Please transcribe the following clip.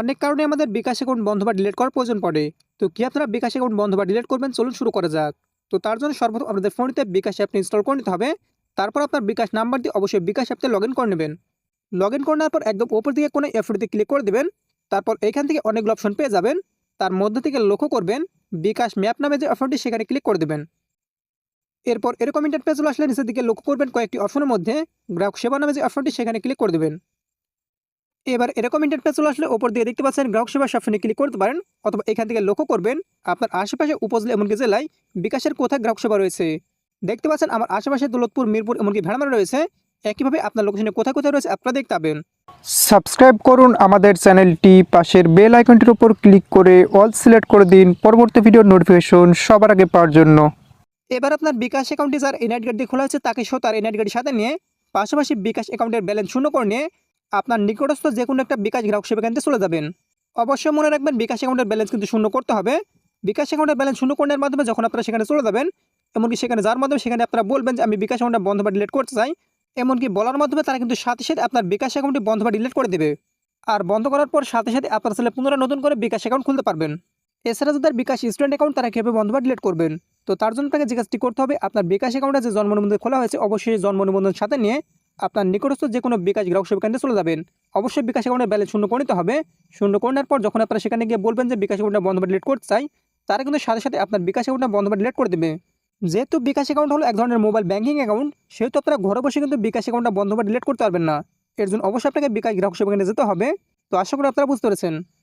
অনেক কারণে আমাদের বিকাশ অ্যাকাউন্ট বন্ধ বা ডিলিট করার প্রয়োজন পড়ে। তো কি আপনারা বিকাশ অ্যাকাউন্ট বন্ধ বা ডিলিট করবেন? চলুন শুরু করা যাক। তো তার জন্য সর্বপ্রথম আপনাদের ফোনটিতে বিকাশ অ্যাপটি ইনস্টল করে নিতে হবে। তারপর আপনার বিকাশ নাম্বার দিয়ে অবশ্যই বিকাশ অ্যাপতে লগ করে নেবেন। লগ ইন করে নেওয়ার পর একদম ওপর দিকে কোনো অ্যাপটিতে ক্লিক করে দেবেন। তারপর এখান থেকে অনেকগুলো অপশন পেয়ে যাবেন। তার মধ্যে থেকে লক্ষ্য করবেন, বিকাশ ম্যাপ নামে যে অপশনটি সেখানে ক্লিক করে দেবেন। এরপর এরকম ইন্টারপেজ আসলে নিচের দিকে লক্ষ্য করবেন কয়েকটি অপশনের মধ্যে। গ্রাহক সেবা নামে যে অপশনটি সেখানে ক্লিক করে দেবেন। এবার এরকম ইন্টারপেজ চলে আসলে ওপর দিয়ে দেখতে পাচ্ছেন গ্রাহক সেবা অপশনে ক্লিক করতে পারেন অথবা এখান থেকে লক্ষ্য করবেন আপনার আশেপাশে উপজেলা এমনকি জেলায় বিকাশের কোথায় গ্রাহক সেবা রয়েছে। দেখতে পাচ্ছেন আমার আশেপাশে দৌলতপুর মিরপুর এমনকি ভেড়ামারা রয়েছে। একইভাবে আপনার লোকেশনে কোথায় কোথায় রয়েছে আপনারা দেখতে পাবেন। সাবস্ক্রাইব করুন আমাদের চ্যানেলটি পাশের বেল আইকনটির উপর ক্লিক করে অল সিলেক্ট করে দিন পরবর্তী ভিডিওর নোটিফিকেশন সবার আগে পাওয়ার জন্য। এবার আপনার বিকাশ অ্যাকাউন্টে যার এনআইড কার্ড দিয়ে খোলা হচ্ছে তাকে সহ তার এনআইড কার্ডের সাথে নিয়ে পাশাপাশি বিকাশ অ্যাকাউন্টের ব্যালেন্স শূন্য করে নিয়ে আপনার নিকটস্থ যে কোনো একটা বিকাশ গ্রাহক সেবা কেন্দ্রে চলে যাবেন। অবশ্যই মনে রাখবেন, বিকাশ অ্যাকাউন্টের ব্যালেন্স কিন্তু শূন্য করতে হবে। বিকাশ অ্যাকাউন্টের ব্যালেন্স শূন্য করার মাধ্যমে যখন আপনারা সেখানে চলে যাবেন, এমনকি সেখানে যার মাধ্যমে সেখানে আপনারা বলবেন যে, আমি বিকাশ অ্যাকাউন্টটা বন্ধ বা ডিলিট করতে চাই। এমনকি বলার মাধ্যমে তারা কিন্তু সাথে সাথে আপনার বিকাশ অ্যাকাউন্টটি বন্ধ বা ডিলিট করে দেবে। আর বন্ধ করার পর সাথে সাথে আপনার ছেলে পুনরায় নতুন করে বিকাশ অ্যাকাউন্ট খুলতে পারবেন। এছাড়া যাদের বিকাশ স্টুডেন্ট অ্যাকাউন্ট তারা কীভাবে বন্ধ বা ডিলিট করবেন? তো তার জন্য আপনাকে যে কাজটি করতে হবে, আপনার বিকাশ অ্যাকাউন্টে যে জন্ম নিবন্ধন খোলা হয়েছে, অবশ্যই জন্ম নিবন্ধন সাথে নিয়ে আপনার নিকটস্থ যে কোনো বিকাশ গ্রাহক সেবা কেন্দ্রে চলে যাবেন। অবশ্যই বিকাশ অ্যাকাউন্টের ব্যালেন্স শূন্য করে নিতে হবে। শূন্য করে পর যখন আপনারা সেখানে গিয়ে বলবেন যে বিকাশ অ্যাকাউন্টটা বন্ধ বা ডিলিট করতে চাই, তারা কিন্তু সাথে সাথে আপনার বিকাশ অ্যাকাউন্টটা বন্ধ বা ডিলিট করে দেবে। যেহেতু বিকাশ অ্যাকাউন্ট হলো এক ধরনের মোবাইল ব্যাঙ্কিং অ্যাকাউন্ট, সেহেতু আপনারা ঘরে বসে কিন্তু বিকাশ অ্যাকাউন্টটা বন্ধ বা ডিলিট করতে পারবেন না। এর জন্য অবশ্যই আপনাকে বিকাশ গ্রাহক সেবা কেন্দ্রে যেতে হবে। তো আশা করি আপনারা বুঝতে পেরেছেন।